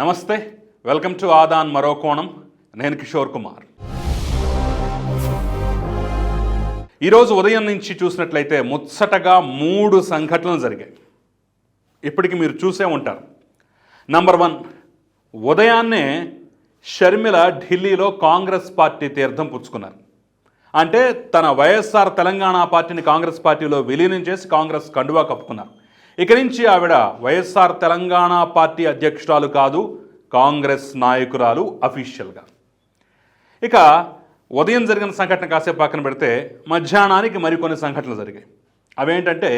నమస్తే welcome to Aadan మరో కోణం. నేను కిషోర్ కుమార్. ఈరోజు ఉదయం నుంచి చూసినట్లయితే ముచ్చటగా మూడు సంఘటనలు జరిగాయి. ఇప్పటికి మీరు చూసే ఉంటారు. నంబర్ వన్ ఉదయాన్నే షర్మిల ఢిల్లీలో కాంగ్రెస్ పార్టీ తీర్థం పుచ్చుకున్నారు. అంటే తన వైఎస్ఆర్ తెలంగాణ పార్టీని కాంగ్రెస్ పార్టీలో విలీనం చేసి కాంగ్రెస్ కండువా కప్పుకున్నారు. ఇక నుంచి ఆవిడ వైఎస్ఆర్ తెలంగాణ పార్టీ అధ్యక్షురాలు కాదు కాంగ్రెస్ నాయకురాలు అఫీషియల్గా. ఇక ఉదయం జరిగిన సంఘటన కాసేపు పక్కన పెడితే మధ్యాహ్నానికి మరికొన్ని సంఘటనలు జరిగాయి. అవేంటంటే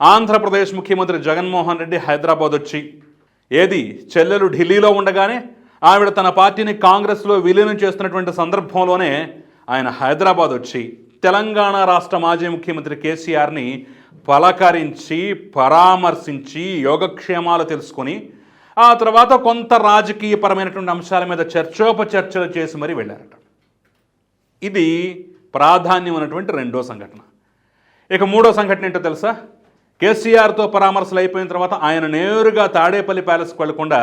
ఆంధ్రప్రదేశ్ ముఖ్యమంత్రి జగన్మోహన్ రెడ్డి హైదరాబాద్ వచ్చి ఏది చెల్లెలు ఢిల్లీలో ఉండగానే ఆవిడ తన పార్టీని కాంగ్రెస్లో విలీనం చేస్తున్నటువంటి సందర్భంలోనే ఆయన హైదరాబాద్ వచ్చి తెలంగాణ రాష్ట్ర మాజీ ముఖ్యమంత్రి కేసీఆర్ని పలకరించి పరామర్శించి యోగక్షేమాలు తెలుసుకొని ఆ తర్వాత కొంత రాజకీయపరమైనటువంటి అంశాల మీద చర్చోపచర్చలు చేసి మరీ వెళ్ళారట. ఇది ప్రాధాన్యం ఉన్నటువంటి రెండో సంఘటన. ఇక మూడో సంఘటన ఏంటో తెలుసా? కేసీఆర్తో పరామర్శలు అయిపోయిన తర్వాత ఆయన నేరుగా తాడేపల్లి ప్యాలెస్కి వెళ్ళకుండా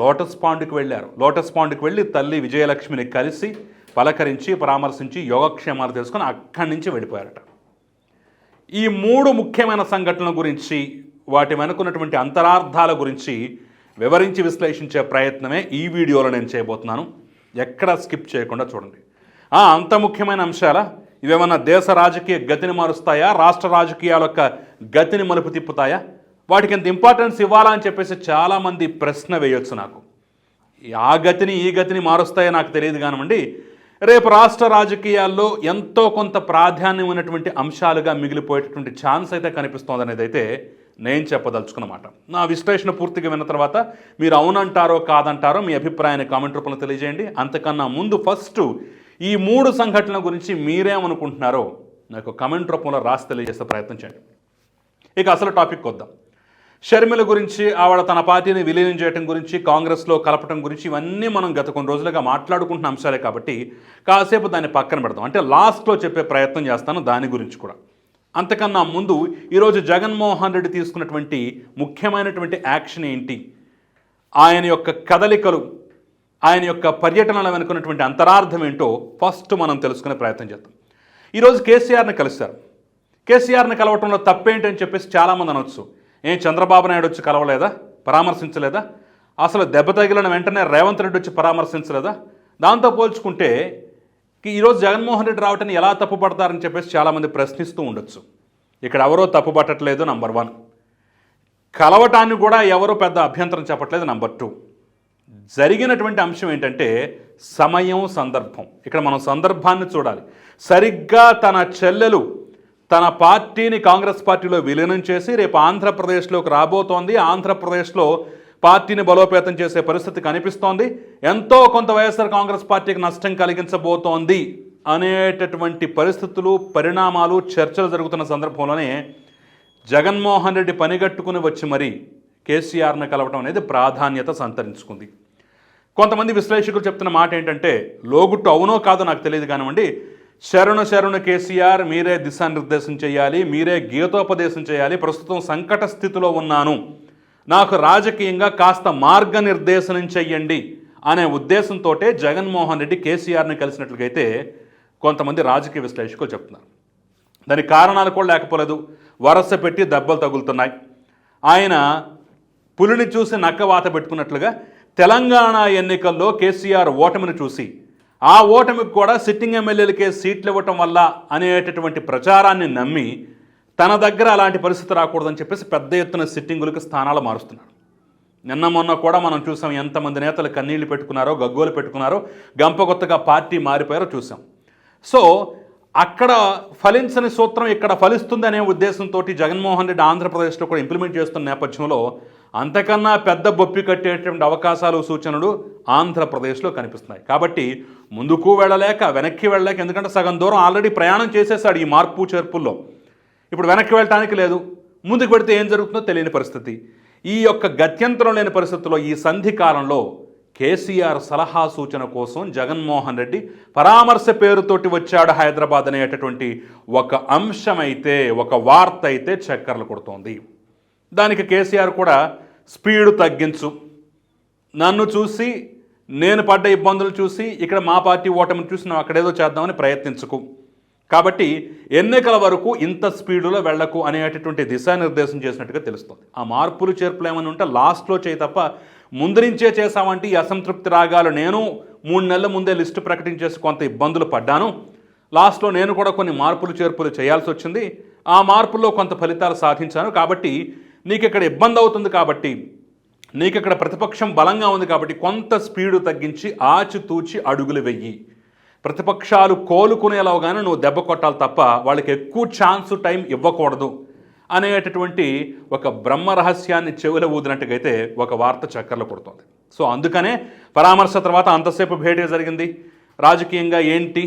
లోటస్ పాండ్కి వెళ్ళారు. లోటస్ పాండ్కి వెళ్ళి తల్లి విజయలక్ష్మిని కలిసి పలకరించి పరామర్శించి యోగక్షేమాలు తెలుసుకొని అక్కడి నుంచి వెళ్ళిపోయారట. ఈ మూడు ముఖ్యమైన సంఘటనల గురించి వాటి వెనుకున్నటువంటి అంతరార్థాల గురించి వివరించి విశ్లేషించే ప్రయత్నమే ఈ వీడియోలో నేను చేయబోతున్నాను. ఎక్కడ స్కిప్ చేయకుండా చూడండి. ఆ, అంత ముఖ్యమైన అంశాల? ఇవేమన్నా దేశ రాజకీయ గతిని మారుస్తాయా? రాష్ట్ర రాజకీయాల యొక్క గతిని మలుపు తిప్పుతాయా? వాటికి ఎంత ఇంపార్టెన్స్ ఇవ్వాలా అని చెప్పేసి చాలామంది ప్రశ్న వేయొచ్చు నాకు. ఆ గతిని ఈ గతిని మారుస్తాయో నాకు తెలియదు కానివ్వండి రేపు రాష్ట్ర రాజకీయాల్లో ఎంతో కొంత ప్రాధాన్యం ఉన్నటువంటి అంశాలుగా మిగిలిపోయేటటువంటి ఛాన్స్ అయితే కనిపిస్తోంది అనేది అయితే నేను చెప్పదలుచుకున్నమాట నా విశ్లేషణ పూర్తిగా విన్న తర్వాత మీరు అవునంటారో కాదంటారో మీ అభిప్రాయాన్ని కామెంట్ రూపంలో తెలియజేయండి. అంతకన్నా ముందు ఫస్ట్ ఈ మూడు సంఘటనల గురించి మీరేమనుకుంటున్నారో నాకు కమెంట్ రూపంలో రాసి తెలియజేసే ప్రయత్నం చేయండి. ఇక అసలు టాపిక్ వద్దాం షర్మిల గురించి ఆవిడ తన పార్టీని విలీనం చేయడం గురించి కాంగ్రెస్లో కలపటం గురించి ఇవన్నీ మనం గత కొన్ని రోజులుగా మాట్లాడుకుంటున్న అంశాలే కాబట్టి కాసేపు దాన్ని పక్కన పెడదాం. అంటే లాస్ట్లో చెప్పే ప్రయత్నం చేస్తాను దాని గురించి కూడా. అంతకన్నా ముందు ఈరోజు జగన్మోహన్ రెడ్డి తీసుకున్నటువంటి ముఖ్యమైనటువంటి యాక్షన్ ఏంటి? ఆయన యొక్క కదలికలు ఆయన యొక్క పర్యటనల వెనుకున్నటువంటి అంతరార్థం ఏంటో ఫస్ట్ మనం తెలుసుకునే ప్రయత్నం చేద్దాం. ఈరోజు కేసీఆర్ని కలిశారు. కేసీఆర్ని కలవటంలో తప్పేంటి అని చెప్పేసి చాలామంది అనొచ్చు. ఏం చంద్రబాబు నాయుడు వచ్చి కలవలేదా? పరామర్శించలేదా? అసలు దెబ్బ తగిలిన వెంటనే రేవంత్ రెడ్డి వచ్చి పరామర్శించలేదా? దాంతో పోల్చుకుంటే ఈరోజు జగన్మోహన్ రెడ్డి రావటాన్ని ఎలా తప్పుపడతారని చెప్పేసి చాలామంది ప్రశ్నిస్తూ ఉండొచ్చు. ఇక్కడ ఎవరో తప్పు పట్టట్లేదు నంబర్ వన్. కలవటాన్ని కూడా ఎవరో పెద్ద అభ్యంతరం చెప్పట్లేదు నంబర్ టూ. జరిగినటువంటి అంశం ఏంటంటే సమయం సందర్భం. ఇక్కడ మనం సందర్భాన్ని చూడాలి. సరిగ్గా తన చెల్లెలు తన పార్టీని కాంగ్రెస్ పార్టీలో విలీనం చేసి రేపు ఆంధ్రప్రదేశ్లోకి రాబోతోంది. ఆంధ్రప్రదేశ్లో పార్టీని బలోపేతం చేసే పరిస్థితి కనిపిస్తోంది. ఎంతో కొంత వైఎస్ఆర్ కాంగ్రెస్ పార్టీకి నష్టం కలిగించబోతోంది అనేటటువంటి పరిస్థితులు పరిణామాలు చర్చలు జరుగుతున్న సందర్భంలోనే జగన్మోహన్ రెడ్డి పనిగట్టుకుని వచ్చి మరీ కేసీఆర్ను కలవటం అనేది ప్రాధాన్యత సంతరించుకుంది. కొంతమంది విశ్లేషకులు చెప్తున్న మాట ఏంటంటే లోగుట్టు అవునో కాదో నాకు తెలియదు కానివ్వండి శరణు శరణు కేసీఆర్ మీరే దిశానిర్దేశం చేయాలి మీరే గీతోపదేశం చేయాలి ప్రస్తుతం సంకట స్థితిలో ఉన్నాను. నాకు రాజకీయంగా కాస్త మార్గనిర్దేశనం చెయ్యండి అనే ఉద్దేశంతో జగన్మోహన్ రెడ్డి కేసీఆర్ని కలిసినట్లుగైతే కొంతమంది రాజకీయ విశ్లేషకులు చెప్తున్నారు. దానికి కారణాలు కూడా లేకపోలేదు. వరస పెట్టి దెబ్బలు తగులుతున్నాయి. ఆయన పులిని చూసి నక్క వాత పెట్టుకున్నట్లుగా తెలంగాణ ఎన్నికల్లో కేసీఆర్ ఓటమిని చూసి ఆ ఓటమికి కూడా సిట్టింగ్ ఎమ్మెల్యేలకే సీట్లు ఇవ్వటం వల్ల అనేటటువంటి ప్రచారాన్ని నమ్మి తన దగ్గర అలాంటి పరిస్థితి రాకూడదని చెప్పేసి పెద్ద ఎత్తున సిట్టింగులకు స్థానాలు మారుస్తున్నాడు. నిన్న మొన్న కూడా మనం చూసాం ఎంతమంది నేతలు కన్నీళ్ళు పెట్టుకున్నారో గగ్గోలు పెట్టుకున్నారో గంపగొత్తగా పార్టీ మారిపోయారో చూసాం. సో అక్కడ ఫలించని సూత్రం ఇక్కడ ఫలిస్తుంది అనే ఉద్దేశంతో జగన్మోహన్ రెడ్డి ఆంధ్రప్రదేశ్లో కూడా ఇంప్లిమెంట్ చేస్తున్న నేపథ్యంలో అంతకన్నా పెద్ద బొప్పి కట్టేటువంటి అవకాశాలు సూచనలు ఆంధ్రప్రదేశ్లో కనిపిస్తున్నాయి. కాబట్టి ముందుకు వెళ్ళలేక వెనక్కి వెళ్ళలేక ఎందుకంటే సగం దూరం ఆల్రెడీ ప్రయాణం చేసేసాడు ఈ మార్పు చేర్పుల్లో. ఇప్పుడు వెనక్కి వెళ్ళటానికి లేదు. ముందుకు పెడితే ఏం జరుగుతుందో తెలియని పరిస్థితి. ఈ యొక్క గత్యంతరం లేని పరిస్థితుల్లో ఈ సంధి కాలంలో కేసీఆర్ సలహా సూచన కోసం జగన్మోహన్ రెడ్డి పరామర్శ పేరుతోటి వచ్చాడు హైదరాబాద్ అనేటటువంటి ఒక అంశమైతే ఒక వార్త అయితే చక్కర్లు కొడుతోంది. దానికి కేసీఆర్ కూడా స్పీడ్ తగ్గించు. నన్ను చూసి నేను పడ్డ ఇబ్బందులు చూసి ఇక్కడ మా పార్టీ ఓటమిని చూసి నువ్వు అక్కడేదో చేద్దామని ప్రయత్నించకు. కాబట్టి ఎన్నికల వరకు ఇంత స్పీడులో వెళ్ళకు అనేటటువంటి దిశానిర్దేశం చేసినట్టుగా తెలుస్తుంది. ఆ మార్పులు చేర్పులు ఏమైనా ఉంటే లాస్ట్లో చేయి తప్ప ముందు నుంచే చేశామంటే ఈ అసంతృప్తి రాగాలు నేను మూడు నెలల ముందే లిస్టు ప్రకటించేసి కొంత ఇబ్బందులు పడ్డాను. లాస్ట్లో నేను కూడా కొన్ని మార్పులు చేర్పులు చేయాల్సి వచ్చింది. ఆ మార్పుల్లో కొంత ఫలితాలు సాధించాను. కాబట్టి నీకు ఇక్కడ ఇబ్బంది అవుతుంది కాబట్టి నీకు ఇక్కడ ప్రతిపక్షం బలంగా ఉంది కాబట్టి కొంత స్పీడు తగ్గించి ఆచితూచి అడుగులు వెయ్యి. ప్రతిపక్షాలు కోలుకునేలాగానే నువ్వు దెబ్బ కొట్టాలి తప్ప వాళ్ళకి ఎక్కువ ఛాన్స్ టైం ఇవ్వకూడదు అనేటటువంటి ఒక బ్రహ్మ రహస్యాన్ని చెవుల ఊదినట్టుగైతే ఒక వార్త చక్కర్లు కొడుతుంది సో అందుకనే పరామర్శ తర్వాత అంతసేపు భేటీ జరిగింది. రాజకీయంగా ఏంటి?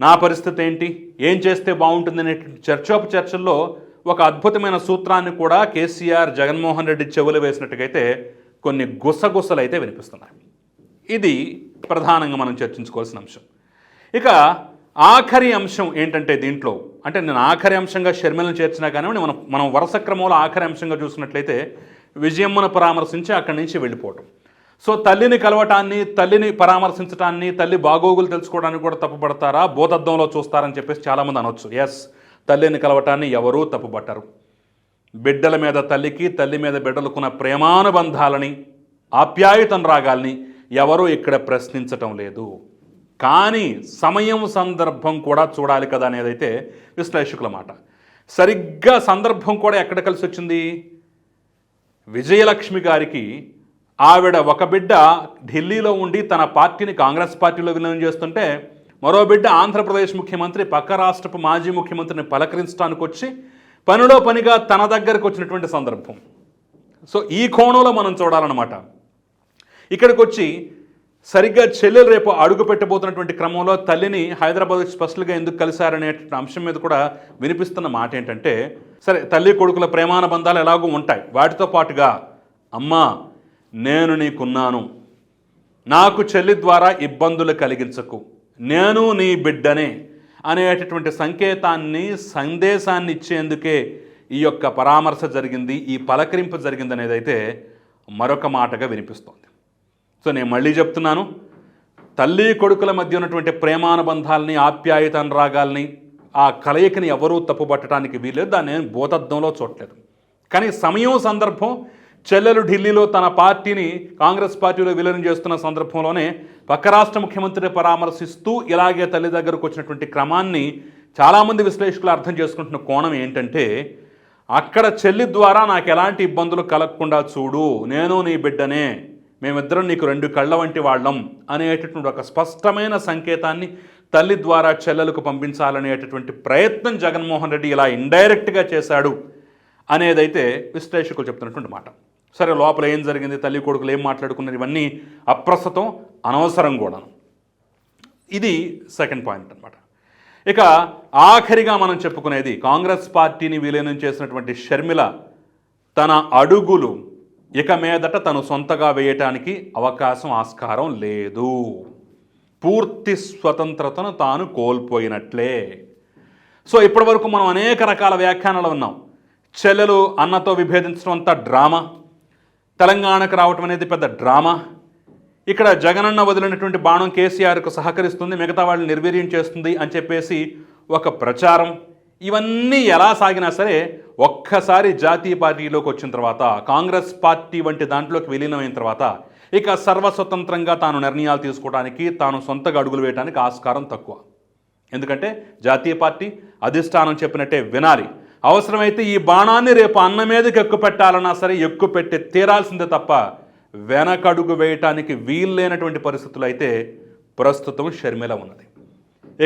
నా పరిస్థితి ఏంటి? ఏం చేస్తే బాగుంటుంది అనేటువంటి చర్చోప చర్చల్లో ఒక అద్భుతమైన సూత్రాన్ని కూడా కేసీఆర్ జగన్మోహన్ రెడ్డి చెవులు వేసినట్టుగైతే కొన్ని గుసగుసలు అయితే వినిపిస్తున్నాయి. ఇది ప్రధానంగా మనం చర్చించుకోవాల్సిన అంశం. ఇక ఆఖరి అంశం ఏంటంటే దీంట్లో అంటే నేను ఆఖరి అంశంగా షర్మిలను చేర్చినా కానీ మనం మనం వరుస క్రమంలో ఆఖరి అంశంగా చూసినట్లయితే విజయమ్మను పరామర్శించి అక్కడి నుంచి వెళ్ళిపోవటం. సో తల్లిని కలవటాన్ని తల్లిని పరామర్శించటాన్ని తల్లి బాగోగులు తెలుసుకోవడానికి కూడా తప్పుపడతారా? బోధద్దంలో చూస్తారని చెప్పేసి చాలామంది అనొచ్చు. ఎస్ తల్లిని కలవటాన్ని ఎవరూ తప్పుపట్టరు. బిడ్డల మీద తల్లికి తల్లి మీద బిడ్డలకున్న ప్రేమానుబంధాలని ఆప్యాయతను రాగాల్ని ఎవరూ ఇక్కడ ప్రశ్నించటం లేదు. కానీ సమయం సందర్భం కూడా చూడాలి కదా అనేదైతే విశ్లేషకుల మాట. సరిగ్గా సందర్భం కూడా ఎక్కడ కలిసి వచ్చింది? విజయలక్ష్మి గారికి ఆవిడ ఒక బిడ్డ ఢిల్లీలో ఉండి తన పార్టీని కాంగ్రెస్ పార్టీలో విలీనం చేస్తుంటే మరో బిడ్డ ఆంధ్రప్రదేశ్ ముఖ్యమంత్రి పక్క రాష్ట్రపు మాజీ ముఖ్యమంత్రిని పలకరించడానికి వచ్చి పనిలో పనిగా తన దగ్గరకు వచ్చినటువంటి సందర్భం. సో ఈ కోణంలో మనం చూడాలన్నమాట. ఇక్కడికి వచ్చి సరిగ్గా చెల్లెలు రేపు అడుగు పెట్టబోతున్నటువంటి క్రమంలో తల్లిని హైదరాబాద్ స్పెషల్గా ఎందుకు కలిశారనే అంశం మీద కూడా వినిపిస్తున్న మాట ఏంటంటే సరే తల్లి కొడుకుల ప్రేమాన బంధాలు ఎలాగూ ఉంటాయి. వాటితో పాటుగా అమ్మా నేను నీకున్నాను. నాకు చెల్లి ద్వారా ఇబ్బందులు కలిగించకు. నేను నీ బిడ్డనే. అనేటటువంటి సంకేతాన్ని సందేశాన్ని ఇచ్చేందుకే ఈ యొక్క పరామర్శ జరిగింది ఈ పలకరింపు జరిగింది అనేది అయితే మరొక మాటగా వినిపిస్తోంది. సో నేను మళ్ళీ చెప్తున్నాను తల్లి కొడుకుల మధ్య ఉన్నటువంటి ప్రేమానుబంధాలని ఆప్యాయత అనురాగాల్ని ఆ కలయికని ఎవరూ తప్పుపట్టడానికి వీలేదు దాన్ని నేను భూతద్దంలో చూడలేదు. కానీ సమయం సందర్భం చెల్లెలు ఢిల్లీలో తన పార్టీని కాంగ్రెస్ పార్టీలో విలీనం చేస్తున్న సందర్భంలోనే పక్క రాష్ట్ర ముఖ్యమంత్రిని పరామర్శిస్తూ ఇలాగే తల్లి దగ్గరకు వచ్చినటువంటి క్రమాన్ని చాలామంది విశ్లేషకులు అర్థం చేసుకుంటున్న కోణం ఏంటంటే అక్కడ చెల్లి ద్వారా నాకు ఎలాంటి ఇబ్బందులు కలగకుండా చూడు నేను నీ బిడ్డనే మేమిద్దరం నీకు రెండు కళ్ళ వంటి వాళ్ళం అనేటటువంటి ఒక స్పష్టమైన సంకేతాన్ని తల్లి ద్వారా చెల్లెలకు పంపించాలనేటటువంటి ప్రయత్నం జగన్మోహన్ రెడ్డి ఇలా ఇండైరెక్ట్గా చేశాడు అనేదైతే విశ్లేషకులు చెప్తున్నటువంటి మాట. సరే లోపల ఏం జరిగింది? తల్లి కొడుకులు ఏం మాట్లాడుకున్నారు? ఇవన్నీ అప్రస్తుతం అనవసరం కూడా ఇది సెకండ్ పాయింట్ అన్నమాట. ఇక ఆఖరిగా మనం చెప్పుకునేది కాంగ్రెస్ పార్టీని విలీనం చేసినటువంటి షర్మిల తన అడుగులు ఇక మీదట తను సొంతగా వేయటానికి అవకాశం ఆస్కారం లేదు. పూర్తి స్వతంత్రతను తాను కోల్పోయినట్లే. సో ఇప్పటివరకు మనం అనేక రకాల వ్యాఖ్యానాలు ఉన్నాం. చెల్లెలు అన్నతో విభేదించడం అంతా డ్రామా. తెలంగాణకు రావటం అనేది పెద్ద డ్రామా. ఇక్కడ జగనన్న వదిలినటువంటి బాణం కేసీఆర్కు సహకరిస్తుంది మిగతా వాళ్ళని నిర్వీర్యం చేస్తుంది అని చెప్పేసి ఒక ప్రచారం. ఇవన్నీ ఎలా సాగినా సరే ఒక్కసారి జాతీయ పార్టీలోకి వచ్చిన తర్వాత కాంగ్రెస్ పార్టీ వంటి దాంట్లోకి విలీనమైన తర్వాత ఇక సర్వస్వతంత్రంగా తాను నిర్ణయాలు తీసుకోవడానికి తాను సొంతగా అడుగులు వేయడానికి ఆస్కారం తక్కువ. ఎందుకంటే జాతీయ పార్టీ అధిష్టానం చెప్పినట్టే వినాలి. అవసరమైతే ఈ బాణాన్ని రేపు అన్న మీదకి ఎక్కువ పెట్టాలన్నా సరే ఎక్కువ పెట్టి తీరాల్సిందే తప్ప వెనకడుగు వేయటానికి వీల్లేనటువంటి పరిస్థితులు అయితే ప్రస్తుతం షర్మిల ఉన్నది.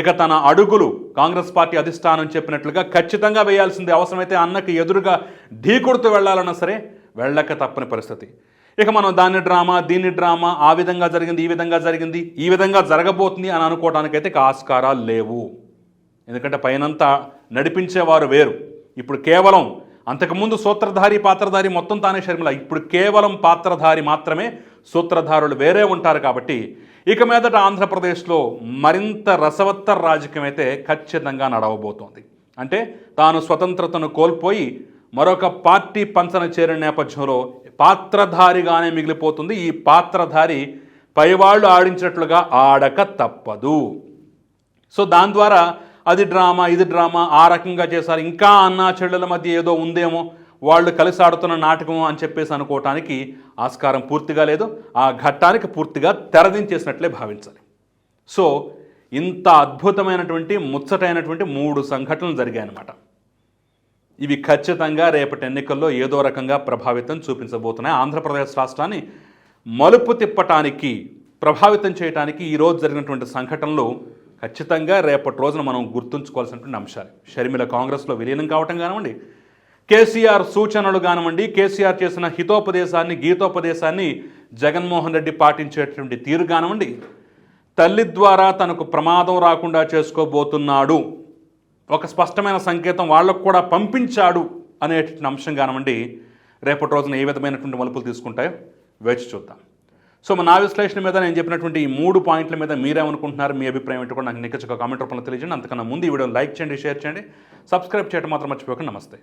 ఇక తన అడుగులు కాంగ్రెస్ పార్టీ అధిష్టానం చెప్పినట్లుగా ఖచ్చితంగా వేయాల్సిందే. అవసరమైతే అన్నకి ఎదురుగా ఢీకొడుతూ వెళ్ళాలన్నా సరే వెళ్ళక తప్పని పరిస్థితి. ఇక మనం దాన్ని డ్రామా దీన్ని డ్రామా ఆ విధంగా జరిగింది ఈ విధంగా జరిగింది ఈ విధంగా జరగబోతుంది అని అనుకోవడానికైతే ఇక ఆస్కారాలు లేవు. ఎందుకంటే పైనంతా నడిపించేవారు వేరు. ఇప్పుడు కేవలం అంతకుముందు సూత్రధారి పాత్రధారి మొత్తం తానే షర్మిల. ఇప్పుడు కేవలం పాత్రధారి మాత్రమే సూత్రధారులు వేరే ఉంటారు కాబట్టి ఇక మీదట ఆంధ్రప్రదేశ్లో మరింత రసవత్తర రాజకీయం అయితే ఖచ్చితంగా నడవబోతోంది. అంటే తాను స్వతంత్రతను కోల్పోయి మరొక పార్టీ పంచన చేరిన నేపథ్యంలో పాత్రధారిగానే మిగిలిపోతుంది. ఈ పాత్రధారి పైవాళ్ళు ఆడించినట్లుగా ఆడక తప్పదు. సో దాని ద్వారా అది డ్రామా ఇది డ్రామా ఆ రకంగా చేశారు. ఇంకా అన్నా చెల్లెల మధ్య ఏదో ఉందేమో వాళ్ళు కలిసి ఆడుతున్న నాటకం అని చెప్పేసి అనుకోవటానికి ఆస్కారం పూర్తిగా లేదు. ఆ ఘట్టానికి పూర్తిగా తెరదించేసినట్లే భావించాలి. సో ఇంత అద్భుతమైనటువంటి ముచ్చటైనటువంటి మూడు సంఘటనలు జరిగాయన్నమాట. ఇవి ఖచ్చితంగా రేపటి ఎన్నికల్లో ఏదో రకంగా ప్రభావితం చూపించబోతున్నాయి. ఆంధ్రప్రదేశ్ రాష్ట్రాన్ని మలుపు తిప్పటానికి ప్రభావితం చేయడానికి ఈరోజు జరిగినటువంటి సంఘటనలు ఖచ్చితంగా రేపటి రోజున మనం గుర్తుంచుకోవాల్సినటువంటి అంశాలు. షర్మిల కాంగ్రెస్లో విలీనం కావటం కానివ్వండి కేసీఆర్ సూచనలు కానివ్వండి కేసీఆర్ చేసిన హితోపదేశాన్ని గీతోపదేశాన్ని జగన్మోహన్ రెడ్డి పాటించేటువంటి తీరు కానివ్వండి తల్లి ద్వారా తనకు ప్రమాదం రాకుండా చేసుకోబోతున్నాడు ఒక స్పష్టమైన సంకేతం వాళ్ళకు కూడా పంపించాడు అనేటువంటి అంశం కానివ్వండి రేపటి రోజున ఏ విధమైనటువంటి మలుపులు తీసుకుంటాయో వేచి చూద్దాం. సో నా విశ్లేషణ మీద నేను చెప్పినటువంటి ఈ మూడు పాయింట్ల మీద మీరేమనుకుంటున్నారు మీ అభిప్రాయం ఏంటి కూడా నాకు నిక్కచ్చగా కామెంట్ రూపంలో తెలియజేయండి. అంతకన్నా ముందు ఈ వీడియోని లైక్ చేయండి షేర్ చేయండి. సబ్స్క్రైబ్ చేయడం మాత్రం మర్చిపోకండి. నమస్తే.